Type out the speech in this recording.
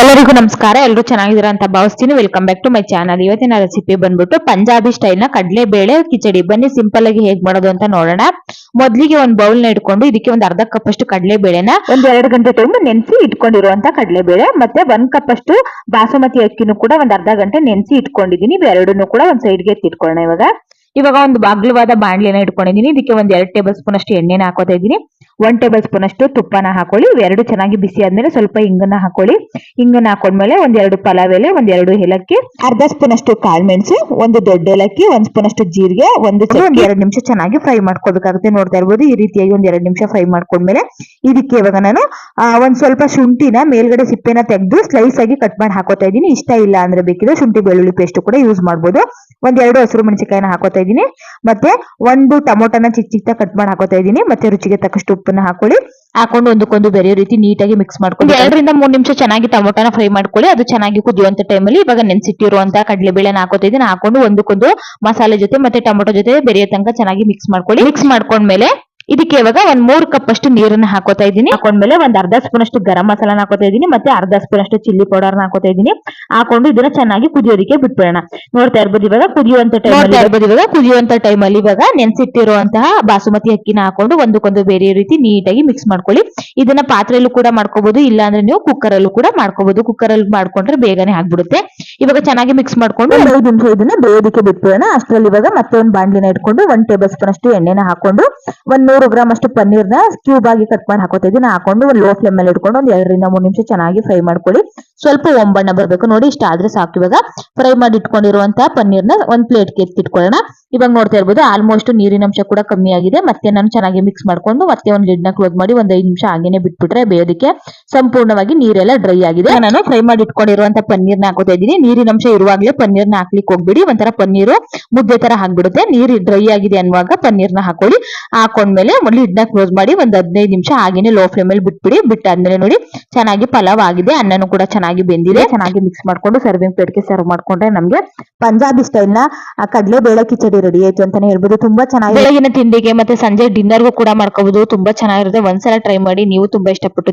ಎಲ್ಲರಿಗೂ ನಮಸ್ಕಾರ ಎಲ್ಲರೂ ಚೆನ್ನಾಗಿದ್ದೀರಾ ಅಂತ ಭಾವಿಸ್ತೀನಿ. Welcome back to my channel ಇವತ್ತಿನ ರೆಸಿಪಿ ಬಂದ್ಬಿಟ್ಟು ಪಂಜಾಬಿ ಸ್ಟೈಲ್ನ ಕಡಲೆ ಬೇಳೆ ಕಿಚಡಿ. ಬನ್ನಿ ಸಿಂಪಲ್ ಆಗಿ ಹೇಗ್ ಮಾಡೋದು ಅಂತ ನೋಡೋಣ. ಮೊದ್ಲಿಗೆ ಒಂದ್ ಬೌಲ್ನ ಇಟ್ಕೊಂಡು ಇದಕ್ಕೆ ಒಂದ್ ಅರ್ಧ ಕಪ್ ಅಷ್ಟು ಕಡಲೆ ಬೇಳೆನ ಒಂದ್ ಎರಡು ಗಂಟೆ ಟೈಮ್ ನೆನೆಸಿ ಇಟ್ಕೊಂಡಿರುವಂತ ಕಡಲೆಬೇಳೆ ಮತ್ತೆ ಒಂದ್ ಕಪ್ ಅಷ್ಟು ಬಾಸುಮತಿ ಅಕ್ಕಿನೂ ಕೂಡ ಒಂದ್ ಅರ್ಧ ಗಂಟೆ ನೆನೆಸಿ ಇಟ್ಕೊಂಡಿದೀನಿ ಎರಡನ್ನೂ ಕೂಡ ಒಂದ್ ಸೈಡ್ಗೆ ಎತ್ತಿಟ್ಕೊಳ್ಳೋಣ ಇವಾಗ. ಇವಾಗ ಒಂದು ಬಾಗ್ಲವಾದ ಬಾಣ್ಲಿನ ಇಟ್ಕೊಂಡಿದೀನಿ ಇದಕ್ಕೆ ಒಂದ್ ಎರಡ್ ಟೇಬಲ್ ಸ್ಪೂನ್ ಅಷ್ಟು ಎಣ್ಣೆನ ಹಾಕೋತಾ ಇದೀನಿ ಒನ್ ಟೇಬಲ್ ಸ್ಪೂನ್ ಅಷ್ಟು ತುಪ್ಪನ ಹಾಕೊಳ್ಳಿ. ಇವೆರಡು ಚೆನ್ನಾಗಿ ಬಿಸಿ ಆದ್ಮೇಲೆ ಸ್ವಲ್ಪ ಹಿಂಗನ್ನ ಹಾಕೊಳ್ಳಿ. ಹಿಂಗನ್ನ ಹಾಕೊಂಡ್ಮೇಲೆ ಒಂದೆರಡು ಎರಡು ಪಲಾವ್ ಎಲೆ ಒಂದೆರಡು ಎರಡು ಏಲಕ್ಕಿ ಅರ್ಧ ಸ್ಪೂನ್ ಅಷ್ಟು ಕಾಳು ಮೆಣಸು ಒಂದು ದೊಡ್ಡ ಏಲಕ್ಕಿ ಒಂದ್ ಸ್ಪೂನ್ ಅಷ್ಟು ಜೀರಿಗೆ ಒಂದು ಚಟ್ನಿ ಎರಡು ನಿಮಿಷ ಚೆನ್ನಾಗಿ ಫ್ರೈ ಮಾಡ್ಕೋಬೇಕಾಗುತ್ತೆ ನೋಡ್ತಾ ಇರ್ಬೋದು ಈ ರೀತಿಯಾಗಿ ಒಂದ್ ಎರಡು ನಿಮಿಷ ಫ್ರೈ ಮಾಡ್ಕೊಂಡ್ಮೇಲೆ ಇದಕ್ಕೆ ಇವಾಗ ನಾನು ಒಂದ್ ಸ್ವಲ್ಪ ಶುಂಠಿನ ಮೇಲ್ಗಡೆ ಸಿಪ್ಪೆನ ತೆಗೆದು ಸ್ಲೈಸ್ ಆಗಿ ಕಟ್ ಮಾಡಿ ಹಾಕೋತಾ ಇದ್ದೀನಿ. ಇಷ್ಟ ಇಲ್ಲ ಅಂದ್ರೆ ಬೇಕಿದ್ರೆ ಶುಂಠಿ ಬೆಳ್ಳುಳ್ಳಿ ಪೇಸ್ಟ್ ಕೂಡ ಯೂಸ್ ಮಾಡ್ಬೋದು. ಒಂದ್ ಎರಡು ಹಸಿರು ಮೆಣಸಿನಕಾಯಿನ ಹಾಕೋತಾ ಇದ್ದೀನಿ. ಮತ್ತೆ ಒಂದು ಟೊಮೊಟೊನ ಚಿಕ್ಕ ಚಿಕ್ಕ ಕಟ್ ಮಾಡಿ ಹಾಕೋತಾ ಇದ್ದೀನಿ. ಮತ್ತೆ ರುಚಿಗೆ ತಕ್ಕಷ್ಟು ಉಪ್ಪನ್ನ ಹಾಕೊಳ್ಳಿ. ಹಾಕೊಂಡು ಒಂದಕ್ಕೊಂದು ಬೇರೆ ರೀತಿ ನೀಟಾಗಿ ಮಿಕ್ಸ್ ಮಾಡ್ಕೊಂಡು ಎರಡರಿಂದ ಮೂರು ನಿಮಿಷ ಚೆನ್ನಾಗಿ ಟೊಮೊಟೊನ ಫ್ರೈ ಮಾಡ್ಕೊಳ್ಳಿ. ಅದು ಚೆನ್ನಾಗಿ ಕುದಿಯುವಂತ ಟೈಮಲ್ಲಿ ಇವಾಗ ನೆನ್ಸಿಟ್ಟಿರುವಂತ ಕಡಲೆಬೇಳೆನ ಹಾಕೋತಾ ಇದ್ದೀನಿ. ಹಾಕೊಂಡು ಒಂದಕ್ಕೊಂದು ಮಸಾಲೆ ಜೊತೆ ಮತ್ತೆ ಟೊಮೊಟೊ ಜೊತೆ ಬೆರೆಯೋ ತನಕ ಚೆನ್ನಾಗಿ ಮಿಕ್ಸ್ ಮಾಡ್ಕೊಳ್ಳಿ. ಮಿಕ್ಸ್ ಮಾಡ್ಕೊಂಡ್ಮೇಲೆ ಇದಕ್ಕೆ ಇವಾಗ ಒಂದ್ ಮೂರ್ ಕಪ್ ಅಷ್ಟು ನೀರನ್ನ ಹಾಕೋತಾ ಇದ್ದೀನಿ. ಹಾಕೊಂಡ್ಮೇಲೆ ಒಂದ್ ಅರ್ಧ ಸ್ಪೂನ್ ಅಷ್ಟು ಗರಂ ಮಸಾಲಾನ ಹಾಕೋತಾ ಇದ್ದೀನಿ. ಮತ್ತೆ ಅರ್ಧ ಸ್ಪೂನ್ ಅಷ್ಟು ಚಿಲ್ಲಿ ಪೌಡರ್ನ ಹಾಕೋತಾ ಇದೀನಿ ಹಾಕೊಂಡು ಇದನ್ನ ಚೆನ್ನಾಗಿ ಕುದಿಯೋದಕ್ಕೆ ಬಿಟ್ಬಿಡೋಣ. ನೋಡ್ತಾ ಇರ್ಬೋದು ಇವಾಗ ಕುದಿಯುವಂತ ಟೈಮ್ ನೋಡ್ತಾ ಇರ್ಬೋದು ಇವಾಗ ಕುದಿಯುವಂತ ಟೈಮ್ ಅಲ್ಲಿ ಇವಾಗ ನೆನ್ಸಿಟ್ಟಿರುವಂತಹ ಬಾಸುಮತಿ ಅಕ್ಕಿನ ಹಾಕೊಂಡು ಒಂದಕ್ಕೊಂದು ಬೇರೆ ರೀತಿ ನೀಟಾಗಿ ಮಿಕ್ಸ್ ಮಾಡ್ಕೊಳ್ಳಿ. ಇದನ್ನ ಪಾತ್ರೆಯಲ್ಲೂ ಕೂಡ ಮಾಡ್ಕೋಬಹುದು ಇಲ್ಲ ಅಂದ್ರೆ ನೀವು ಕುಕ್ಕರ್ ಅಲ್ಲೂ ಕೂಡ ಮಾಡ್ಕೋಬಹುದು ಕುಕ್ಕರ್ ಅಲ್ಲಿ ಮಾಡ್ಕೊಂಡ್ರೆ ಬೇಗನೆ ಆಗ್ಬಿಡುತ್ತೆ. ಇವಾಗ ಚೆನ್ನಾಗಿ ಮಿಕ್ಸ್ ಮಾಡ್ಕೊಂಡು ಐದು ನಿಮಿಷ ಇದನ್ನ ಬೇಯೋದಕ್ಕೆ ಬಿಟ್ಬಿಡೋಣ. ಅಷ್ಟರಲ್ಲಿ ಇವಾಗ ಮತ್ತೆ ಒಂದು ಬಾಂಡ್ಲಿನ ಇಟ್ಕೊಂಡು ಒಂದ್ ಟೇಬಲ್ ಸ್ಪೂನ್ ಅಷ್ಟು ಎಣ್ಣೆನ ಹಾಕೊಂಡು ಒಂದ್ ನೂರು ಗ್ರಾಮ್ ಅಷ್ಟು ಪನ್ನೀರ್ನ ಕ್ಯೂಬ್ ಆಗಿ ಕಟ್ ಮಾಡಿ ಹಾಕೋತಾ ಇದೀನಿ. ಹಾಕೊಂಡು ಒಂದು ಲೋ ಫ್ಲೇಮ್ ಮೇಲೆ ಇಟ್ಕೊಂಡು ಒಂದ್ ಎರಡರಿಂದ ಮೂರು ನಿಮಿಷ ಚೆನ್ನಾಗಿ ಫ್ರೈ ಮಾಡ್ಕೊಳ್ಳಿ. ಸ್ವಲ್ಪ ಒಂಬಣ್ಣ ಬರ್ಬೇಕು ನೋಡಿ, ಇಷ್ಟ ಆದ್ರೆ ಸಾಕು ಇವಾಗ. ಫ್ರೈ ಮಾಡಿ ಇಟ್ಕೊಂಡಿರುವಂತಹ ಪನ್ನೀರ್ನ ಒಂದ್ ಪ್ಲೇಟ್ಗೆ ಎತ್ತಿಟ್ಕೊಳ್ಳೋಣ ಇವಾಗ ನೋಡ್ತಾ ಇರ್ಬೋದು ಆಲ್ಮೋಸ್ಟ್ ನೀರಿನ ಅಂಶ ಕೂಡ ಕಮ್ಮಿ ಆಗಿದೆ. ಮತ್ತೆ ನಾನು ಚೆನ್ನಾಗಿ ಮಿಕ್ಸ್ ಮಾಡ್ಕೊಂಡು ಮತ್ತೆ ಒಂದು ಲಿಡ್ನ ಕ್ಲೋಸ್ ಮಾಡಿ ಒಂದ್ ಐದು ನಿಮಿಷ ಹಾಗೇನೆ ಬಿಟ್ಬಿಟ್ರೆ ಬೇಯೋದಕ್ಕೆ ಸಂಪೂರ್ಣವಾಗಿ ನೀರೆಲ್ಲ ಡ್ರೈ ಆಗಿದೆ. ನಾನು ಫ್ರೈ ಮಾಡಿ ಇಟ್ಕೊಂಡಿರುವಂತ ಪನ್ನೀರ್ನ ಹಾಕೋತಾ ಇದ್ದೀನಿ. ನೀರಿನ ಅಂಶ ಇರುವಾಗಲೇ ಪನ್ನೀರ್ನ ಹಾಕ್ಲಿಕ್ಕೆ ಹೋಗ್ಬಿಡಿ. ಒಂಥರ ಪನ್ನೀರು ಮುದ್ದೆ ತರ ಹಾಕ್ಬಿಡುತ್ತೆ ನೀರು ಡ್ರೈ ಆಗಿದೆ ಅನ್ನುವಾಗ ಪನ್ನೀರ್ನ ಹಾಕೊಳ್ಳಿ. ಹಾಕೊಂಡ್ಮೇಲೆ ಲಿಡ್ನ ಕ್ಲೋಸ್ ಮಾಡಿ ಒಂದ್ ಹದಿನೈದು ನಿಮಿಷ ಹಾಗೇನೆ ಲೋ ಫ್ಲೇಮ್ ಅಲ್ಲಿ ಬಿಟ್ಬಿಡಿ. ಬಿಟ್ಟಾದ್ಮೇಲೆ ನೋಡಿ ಚೆನ್ನಾಗಿ ಪಲಾವ್ ಆಗಿದೆ. ಅನ್ನನೂ ಕೂಡ ಚೆನ್ನಾಗಿ ಬೆಂದಿದೆ. ಚೆನ್ನಾಗಿ ಮಿಕ್ಸ್ ಮಾಡ್ಕೊಂಡು ಸರ್ವಿಂಗ್ ಪ್ಲೇಟ್ಗೆ ಸರ್ವ್ ಮಾಡ್ಕೊಂಡ್ರೆ ನಮ್ಗೆ ಪಂಜಾಬಿ ಸ್ಟೈಲ್ನ ಕಡಲೆ ಬೇಳೆ ಕಿಚಡಿ ರೆಡಿ ಆಯ್ತು ಅಂತಾನೆ ಹೇಳ್ಬೋದು. ತುಂಬಾ ಚೆನ್ನಾಗಿ ಬೆಳಗಿನ ತಿಂಡಿಗೆ ಮತ್ತೆ ಸಂಜೆ ಡಿನ್ನರ್ಗೂ ಕೂಡ ಮಾಡ್ಕೋಬಹುದು ತುಂಬಾ ಚೆನ್ನಾಗಿರುತ್ತೆ. ಒಂದ್ಸಲ ಟ್ರೈ ಮಾಡಿ ನೀವು ತುಂಬಾ ಇಷ್ಟಪಟ್ಟು